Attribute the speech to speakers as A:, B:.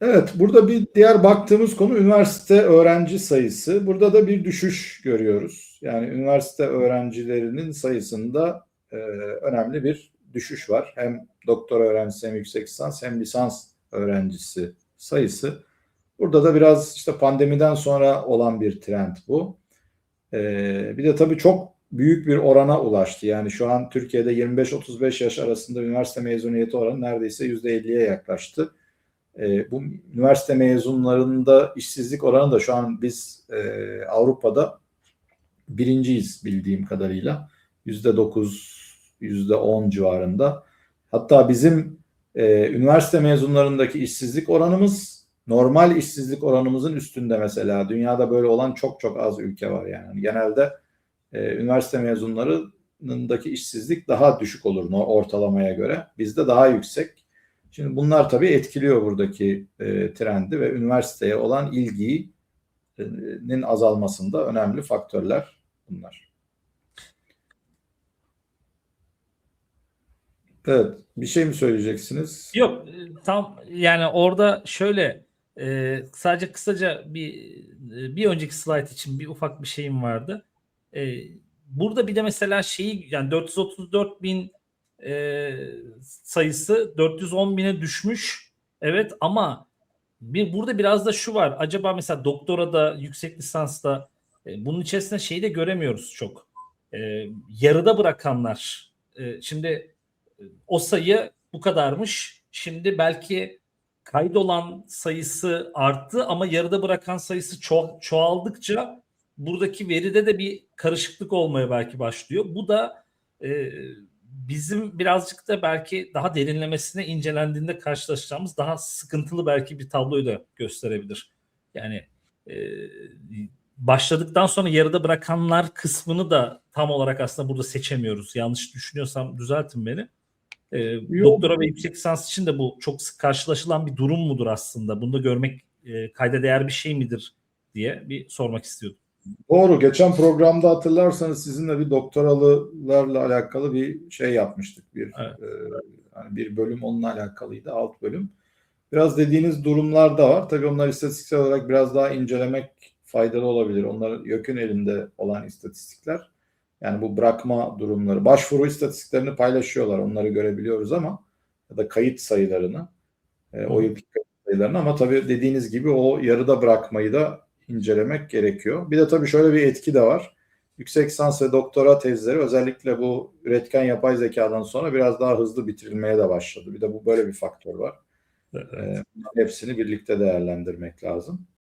A: Evet, burada bir diğer baktığımız konu üniversite öğrenci sayısı. Burada da bir düşüş görüyoruz. Yani üniversite öğrencilerinin sayısında e, önemli bir düşüş var. Hem doktor öğrencisi hem yüksek lisans hem lisans öğrencisi sayısı. Burada da biraz işte pandemiden sonra olan bir trend bu. E, bir de tabii çok büyük bir orana ulaştı. Yani şu an Türkiye'de 25-35 yaş arasında üniversite mezuniyeti oranı neredeyse %50'ye yaklaştı. E, bu üniversite mezunlarında işsizlik oranı da şu an biz e, Avrupa'da birinciyiz bildiğim kadarıyla. Yüzde dokuz, yüzde on civarında. Hatta bizim e, üniversite mezunlarındaki işsizlik oranımız normal işsizlik oranımızın üstünde mesela. Dünyada böyle olan çok çok az ülke var yani. Genelde e, üniversite mezunlarındaki işsizlik daha düşük olur ortalamaya göre. Bizde daha yüksek. Şimdi bunlar tabii etkiliyor buradaki e, trendi ve üniversiteye olan ilginin azalmasında önemli faktörler bunlar. Evet, bir şey mi söyleyeceksiniz?
B: Yok, tam yani orada şöyle e, sadece kısaca bir bir önceki slide için bir ufak bir şeyim vardı. E, burada bir de mesela şeyi yani 434 bin e, sayısı 410 bine düşmüş. Evet ama bir burada biraz da şu var. Acaba mesela doktora da yüksek lisansta e, bunun içerisinde şeyi de göremiyoruz çok. E, yarıda bırakanlar. E, şimdi e, o sayı bu kadarmış. Şimdi belki kaydolan sayısı arttı ama yarıda bırakan sayısı ço- çoğaldıkça buradaki veride de bir karışıklık olmaya belki başlıyor. Bu da e, bizim birazcık da belki daha derinlemesine incelendiğinde karşılaşacağımız daha sıkıntılı belki bir tabloyu da gösterebilir. Yani e, başladıktan sonra yarıda bırakanlar kısmını da tam olarak aslında burada seçemiyoruz. Yanlış düşünüyorsam düzeltin beni. E, doktora ve yüksek lisans için de bu çok sık karşılaşılan bir durum mudur aslında? Bunu da görmek e, kayda değer bir şey midir diye bir sormak istiyordum.
A: Doğru. Geçen programda hatırlarsanız sizinle bir doktoralılarla alakalı bir şey yapmıştık. Bir
B: evet.
A: e, yani bir bölüm onunla alakalıydı. Alt bölüm. Biraz dediğiniz durumlar da var. Tabii onlar istatistiksel olarak biraz daha incelemek faydalı olabilir. Onlar YÖK'ün elinde olan istatistikler. Yani bu bırakma durumları. Başvuru istatistiklerini paylaşıyorlar. Onları görebiliyoruz ama ya da kayıt sayılarını. E, o kayıt sayılarını ama tabii dediğiniz gibi o yarıda bırakmayı da incelemek gerekiyor. Bir de tabii şöyle bir etki de var. Yüksek lisans ve doktora tezleri özellikle bu üretken yapay zekadan sonra biraz daha hızlı bitirilmeye de başladı. Bir de bu böyle bir faktör var.
B: Evet.
A: Ee, hepsini birlikte değerlendirmek lazım.